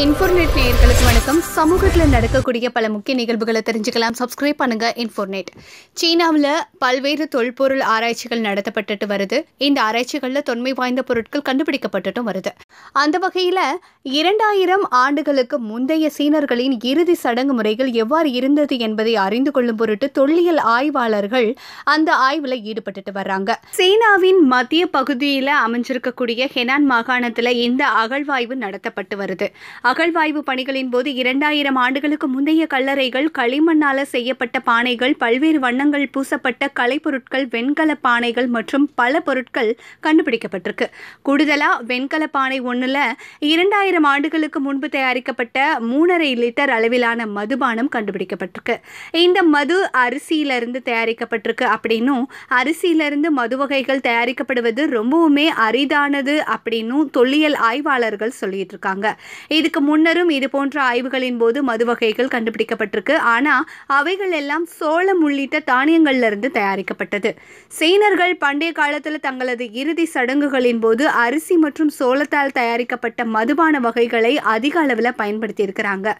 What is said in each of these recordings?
இன்ஃபோர்நெட் நேயர்களுக்கு வணக்கம். சமூகத்தில் நடக்கக்கூடிய பல முக்கிய நிகழ்வுகளை தெரிஞ்சுக்கலாம். சப்ஸ்கிரைப் பண்ணுங்க இன்ஃபோர்நெட். சீனாவில் பல்வேறு தொல்பொருள் ஆராய்ச்சிகள் நடத்தப்பட்டுட்டு வருது. இந்த ஆராய்ச்சிகளில் தொன்மை வாய்ந்த பொருட்கள் கண்டுபிடிக்கப்பட்டுட்டும் வருது. அந்த வகையில் இரண்டாயிரம் ஆண்டுகளுக்கு முந்தைய சீனர்களின் இறுதி சடங்கு முறைகள் எவ்வாறு இருந்தது என்பதை அறிந்து கொள்ளும் பொருட்டு தொல்லியல் ஆய்வாளர்கள் அந்த ஆய்வில் ஈடுபட்டுட்டு வர்றாங்க. சீனாவின் மத்திய பகுதியில் அமைஞ்சிருக்கக்கூடிய ஹெனான் மாகாணத்தில் இந்த அகழ்வாய்வு நடத்தப்பட்டு வருது. அகழ்வாய்வு பணிகளின் போது இரண்டாயிரம் ஆண்டுகளுக்கு முந்தைய கல்லறைகள் களிமண்ணால செய்யப்பட்ட பானைகள் பல்வேறு வண்ணங்கள் பூசப்பட்ட கலைப்பொருட்கள் வெண்கல பானைகள் மற்றும் பல பொருட்கள் கண்டுபிடிக்கப்பட்டிருக்கு. கூடுதலா வெண்கல பானை ஒன்றுல இரண்டாயிரம் ஆண்டுகளுக்கு முன்பு தயாரிக்கப்பட்ட மூணரை லிட்டர் அளவிலான மதுபானம் கண்டுபிடிக்கப்பட்டிருக்கு. இந்த மது அரிசியிலிருந்து தயாரிக்கப்பட்டிருக்கு அப்படின்னும் அரிசியிலிருந்து மது வகைகள் தயாரிக்கப்படுவது ரொம்பவுமே அரிதானது அப்படின்னும் தொல்லியல் ஆய்வாளர்கள் சொல்லிட்டு இருக்காங்க. இது இதுக்கு முன்னரும் இது போன்ற ஆய்வுகளின் போது மது வகைகள் கண்டுபிடிக்கப்பட்டிருக்கு. ஆனா அவைகள் எல்லாம் சோளம் உள்ளிட்ட தானியங்கள்ல இருந்து தயாரிக்கப்பட்டது. சீனர்கள் பண்டைய காலத்தில் தங்களது இறுதி சடங்குகளின் போது அரிசி மற்றும் சோளத்தால் தயாரிக்கப்பட்ட மதுபான வகைகளை அதிக அளவில் பயன்படுத்தி இருக்கிறாங்க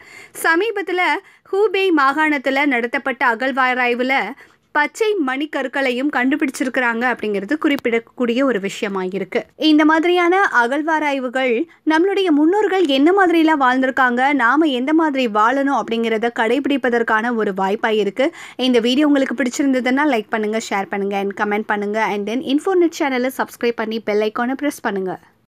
சமீபத்தில் ஹூபேய் மாகாணத்தில் நடத்தப்பட்ட அகழ்வாராய்வில் பச்சை மணிக்கற்களையும் கண்டுபிடிச்சிருக்கிறாங்க அப்படிங்கிறது குறிப்பிடக்கூடிய ஒரு விஷயமா இருக்கு இந்த மாதிரியான அகழ்வாராய்வுகள் நம்மளுடைய முன்னோர்கள் என்ன மாதிரிலாம் வாழ்ந்திருக்காங்க நாம எந்த மாதிரி வாழணும் அப்படிங்கிறத கடைபிடிப்பதற்கான ஒரு வாய்ப்பாக இருக்கு இந்த வீடியோ உங்களுக்கு பிடிச்சிருந்ததுன்னா லைக் பண்ணுங்க ஷேர் பண்ணுங்க அண்ட் கமெண்ட் பண்ணுங்க அண்ட் தென் இன்ஃபோர்நெட் சேனலை சப்ஸ்கிரைப் பண்ணி பெல் ஐக்கானை ப்ரெஸ் பண்ணுங்க.